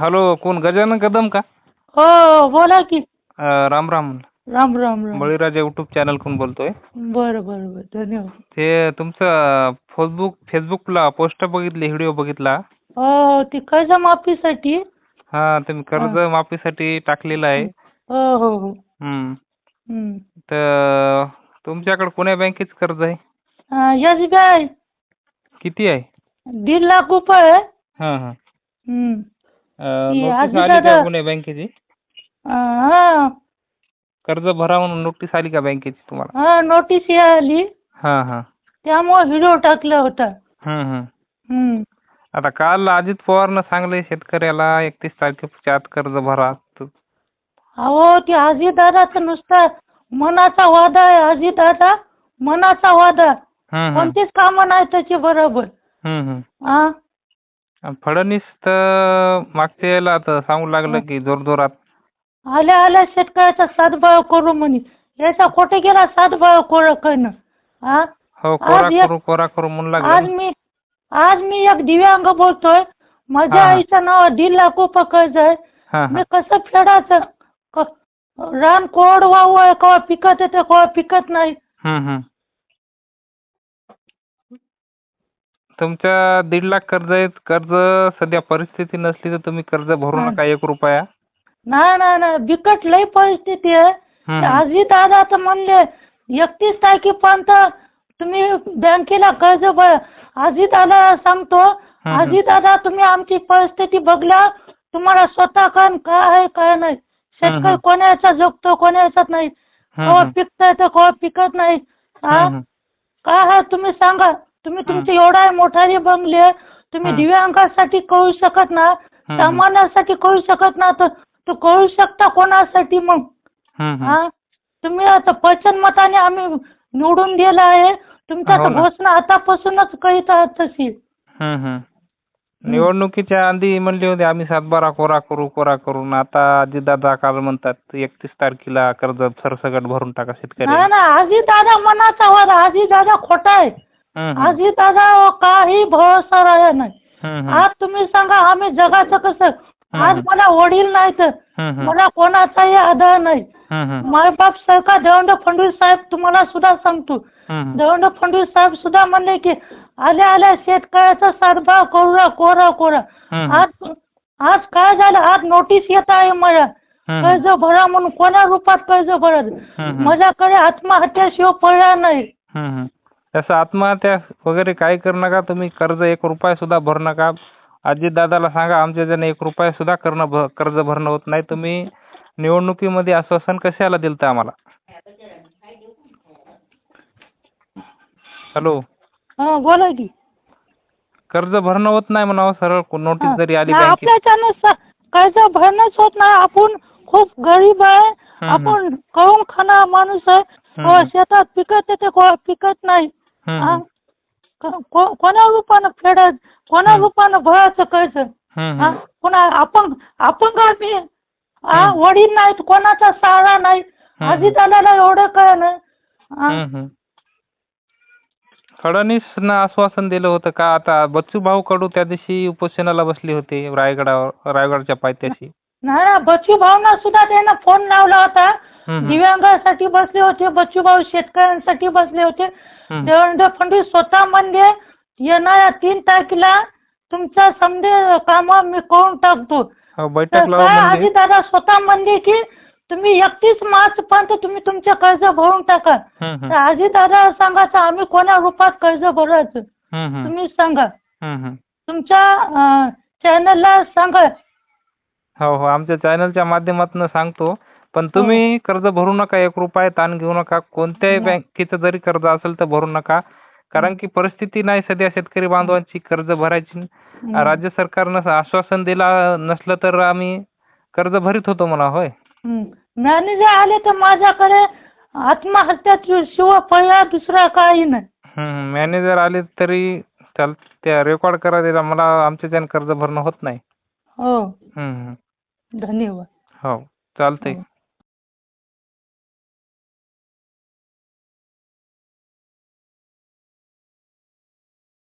Hello कोण? गजानन कदम का? हो बोला की. अं, राम राम. राम राम राम. बळीराजा युट्यूब चॅनलकडून बोलतोय. बरं बरं बरं. धन्यवाद. ते तुमचं फेसबुक फेसबुकला पोस्ट बघितली व्हिडिओ बघितला? हो ती कर्ज माफीसाठी हा तुम्ही कर्ज माफीसाठी टाकलेला आहे. हो हो हो. हम्म. हम्म. तर तुमच्याकडे कोण्या बँकेचं कर्ज आहे? अं, SBI किती आहे? दीड लाख रुपये हा हा. हम्म. नोटीस आली का कोण्या बँकेची? हा. कर्ज भरा म्हणून नोटीस आली का बँकेची तुम्हाला? हा नोटीस आली. हा हा. त्यामुळे व्हिडिओ टाकला होता. हम्म हम्म. हम्म. आता काल अजित पवारनं सांगले शेतकऱ्याला एकतीस तारखेच्या आत कर्ज भरा. तर अहो ती अजितदादाचं नुसता मनाचा वादा आहे अजितदादा मनाचा वादा. हम्म हम्म. कोणतीच कामं नाही त्याची बरोबर. हम्म हम्म. हा फडणवीस तर मागच्या याला तर सांगू लागलं की जोरजोरात. आल्या आल्या शेतकऱ्याचा सातबाळ करू म्हणे. याचा कुठे गेला सातबाळ कोर करणं. हा हो आज कोरा एक- करू कोरा करू म्हणू आज लागलं मी आज मी एक दिव्यांग बोलतोय. माझ्या हा. आईचं नाव दीड लाख रुपये कर्ज आहे. हा मी हा कसं फेडायचं? क- रान कोरड वाहू आहे केव्हा पिकत येते केव्हा पिकत नाही. हम्म हम्म. तुमच्या दीड लाख कर्ज आहे कर्ज सध्या परिस्थिती नसली तर तुम्ही कर्ज भरू. नका एक रुपया. नाही नाही नाही बिकट लई परिस्थिती आहे. आजी दादा तर म्हणले एकतीस तारखेपर्यंत तुम्ही बँकेला कर्ज भर. आजी दादा सांगतो. आजी दादा तुम्ही आमची परिस्थिती बघल्या तुम्हाला स्वतः कण काय आहे काय नाही? शेतकरी. कोणाचा जगतो कोणाचा नाही? हम्म. पिकतं तर केव्हा पिकत नाही? हा. काय आहे तुम्ही सांगा. तुम्ही तुमचे एवढा मोठाले बंगले तुम्ही. दिव्यांगासाठी करू शकत ना. सामान्यासाठी करू शकत ना तर तो करू शकता कोणासाठी मग. हा तुम्ही आता पचन मताने आम्ही निवडून दिलं आहे तुमच्या हो तर ना. घोषणा आतापासूनच करीत आहात तशी. निवडणुकीच्या आधी म्हणले होते आम्ही सातबारा कोरा करू कोरा करू न आता अजितदादा काल म्हणतात एकतीस तारखेला कर्ज सरसकट भरून टाका शेतकरी नाही ना आजी दादा मनाचा वर आजी दादा खोटा आहे आजी दादा काही भरोसा राहिला नाही. आज तुम्ही सांगा आम्ही जगाचं कसं? आज मला वडील नाही तर मला कोणाचाही आधार नाही. मायबाप सरकार देवेंद्र फडणवीस साहेब तुम्हाला सुद्धा सांगतो. देवेंद्र फडणवीस साहेब सुद्धा म्हणले की आल्या आल्या शेतकऱ्याचा सातबार कोरा कोरा कोरा आज आज काय झालं? आज नोटीस येत आहे मला. कर्ज भरा म्हणून कोणा रूपात कर्ज भरत? माझ्याकडे आत्महत्याशिवाय पर्याय नाही. तसं आत्महत्या वगैरे काही करू नका. तुम्ही कर्ज एक रुपया सुद्धा भरू नका. अजितदादाला सांगा आमच्या जण एक रुपया सुद्धा करणं भ- कर्ज भरणं होत नाही. तुम्ही निवडणुकीमध्ये आश्वासन कशाला दिलं होतं आम्हाला? हॅलो. हा बोला की. कर्ज भरणं होत नाही म्हणावं सरळ नोटीस जरी आली नाही, बँकेत आपल्याच्यानं स- कर्ज भरणंच होत नाही. आपण खूप गरीब आहे. हम्म. आपण करून खाणारा माणूस आहे. हम्म. शेतात पिकत येते पिकत नाही. हा? हम्म. को- को- कोणा रूपानं फेडायचं कोणा. रूपानं भरायचं हा? हम्म. पुन्हा आपण आपण काय मी हा. वडील नाहीत कोणाचा सहारा नाही. आजी दादाला एवढं कळ ना हम्म, हम्म. फडणवीसनं आश्वासन दिलं होतं का आता बच्चू भाऊ कडू त्या दिवशी उपोषणाला बसले होते रायगडावर रायगडच्या पायथ्याशी नाही ना बच्चू भाऊना सुद्धा त्यानं फोन लावला होता. दिव्यांगासाठी बसले होते बच्चू भाऊ शेतकऱ्यांसाठी बसले होते. देवेंद्र फडणवीस स्वतः म्हणले येणाऱ्या तीन तारखेला तुमच्या समजे काम मी करून टाकतो. हो, बैठक म्हणजे आजी दादा स्वतः म्हणले की तुम्ही एकतीस मार्च पर्यंत तुम्ही तुमचे कर्ज भरून टाका. तर आजी दादा सांगायचं आम्ही कोणा रूपात कर्ज भरायचं. तुम्ही सांगा. तुमच्या चॅनलला सांगा. हो हो. आमच्या चॅनलच्या माध्यमातून सांगतो. पण तुम्ही कर्ज भरू नका एक रुपया ताण घेऊ नका. कोणत्याही नाही. बँकेचं जरी कर्ज असेल तर भरू नका. कारण की परिस्थिती नाही सध्या शेतकरी बांधवांची कर्ज भरायची. राज्य सरकारनं आश्वासन दिला नसलं तर आम्ही कर्ज भरीत होतो म्हणा होय? मॅनेजर आले तर माझ्याकडे आत्महत्या शिवाय पर्याय दुसरा काही नाही. मॅनेजर आले तरी चाल त्या रेकॉर्ड करा दिला मला आमच्याच्यानं कर्ज भरणं होत नाही. हो. हम्म, हम्म. धन्यवाद हो चालतंय हो.